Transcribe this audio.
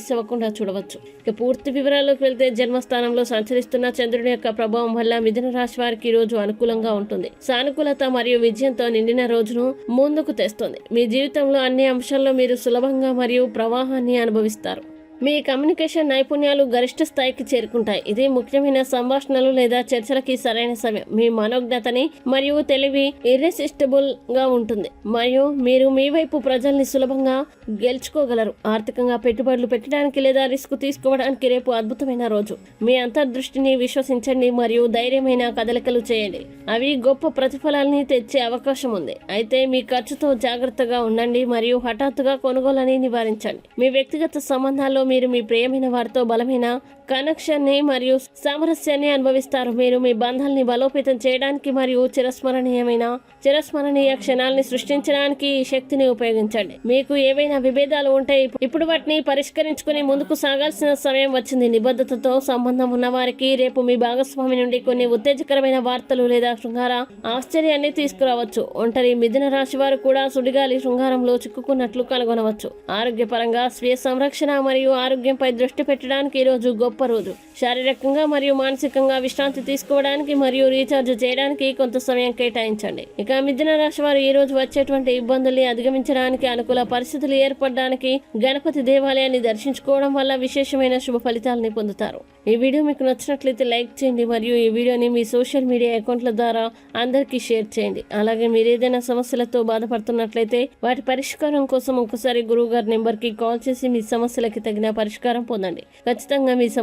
Miss అవ్వకుండా చూడవచ్చు. ఇక పూర్తి వివరాల్లోకి వెళ్తే జన్మస్థానంలో సంచరిస్తున్న చంద్రుని యొక్క ప్రభావం వల్ల మిథున రాశి వారికి ఈ రోజు అనుకూలంగా ఉంటుంది. సానుకూలత మరియు విజయంతో నిండిన రోజును ముందుకు తెస్తుంది. మీ జీవితంలో అన్ని అంశాల్లో మీరు సులభంగా మరియు ప్రవాహాన్ని అనుభవిస్తారు. మీ కమ్యూనికేషన్ నైపుణ్యాలు గరిష్ట స్థాయికి చేరుకుంటాయి. ఇది ముఖ్యమైన సంభాషణలు లేదా చర్చలకి సరైన సమయం. మీ మనోజ్ఞతని మరియు తెలివి ఇర్రెసిస్టబుల్గా ఉంటుంది. మరియు మీరు మీ వైపు ప్రజల్ని సులభంగా గెలుచుకోగలరు. ఆర్థికంగా పెట్టుబడులు పెట్టడానికి లేదా రిస్క్ తీసుకోవడానికి రేపు అద్భుతమైన రోజు. మీ అంతర్దృష్టిని విశ్వసించండి మరియు ధైర్యమైన కదలికలు చేయండి. అవి గొప్ప ప్రతిఫలాల్ని తెచ్చే అవకాశం ఉంది. అయితే మీ ఖర్చుతో జాగ్రత్తగా ఉండండి మరియు హఠాత్తుగా కొనుగోలని నివారించండి. మీ వ్యక్తిగత సంబంధాల్లో మీరు మీ ప్రియమైన వారితో బలమైన కనెక్షన్ని మరియు సామరస్యాన్ని అనుభవిస్తారు. మీరు మీ బంధాల్ని బలోపేతం చేయడానికి మరియు చిరస్మరణీయమైన చిరస్మరణీయ క్షణాల్ని సృష్టించడానికి ఈ శక్తిని ఉపయోగించండి. మీకు ఏవైనా విభేదాలు ఉంటే ఇప్పుడు వాటిని పరిష్కరించుకుని ముందుకు సాగాల్సిన సమయం వచ్చింది. నిబద్ధతతో సంబంధం ఉన్న వారికి రేపు మీ భాగస్వామి నుండి కొన్ని ఉత్తేజకరమైన వార్తలు లేదా శృంగార ఆశ్చర్యాన్ని తీసుకురావచ్చు. ఒంటరి మిథున రాశి వారు కూడా సుడిగాలి శృంగారంలో చిక్కుకున్నట్లు కనుగొనవచ్చు. ఆరోగ్యపరంగా స్వీయ సంరక్షణ మరియు ఆరోగ్యంపై దృష్టి పెట్టడానికి ఈ రోజు గొప్ప రోజు శారీరకంగా మరియు మానసికంగా విశ్రాంతి తీసుకోవడానికి మరియు రీఛార్జ్ చేయడానికి కొంత సమయం కేటాయించండి. ఇక మిథున రాశి వారు ఈ రోజు వచ్చేటువంటి ఇబ్బందుల్ని అధిగమించడానికి అనుకూల పరిస్థితులు ఏర్పడడానికి గణపతి దేవాలయాన్ని దర్శించుకోవడం వల్ల విశేషమైన శుభ ఫలితాలని పొందుతారు. ఈ వీడియో మీకు నచ్చినట్లయితే లైక్ చేయండి మరియు ఈ వీడియోని మీ సోషల్ మీడియా అకౌంట్ల ద్వారా అందరికీ షేర్ చేయండి. అలాగే మీరు ఏదైనా సమస్యలతో బాధపడుతున్నట్లయితే వాటి పరిష్కారం కోసం ఒకసారి గురువు గారి నెంబర్కి కాల్ చేసి మీ సమస్యలకి తగిన పరిష్కారం పొందండి. ఖచ్చితంగా మీ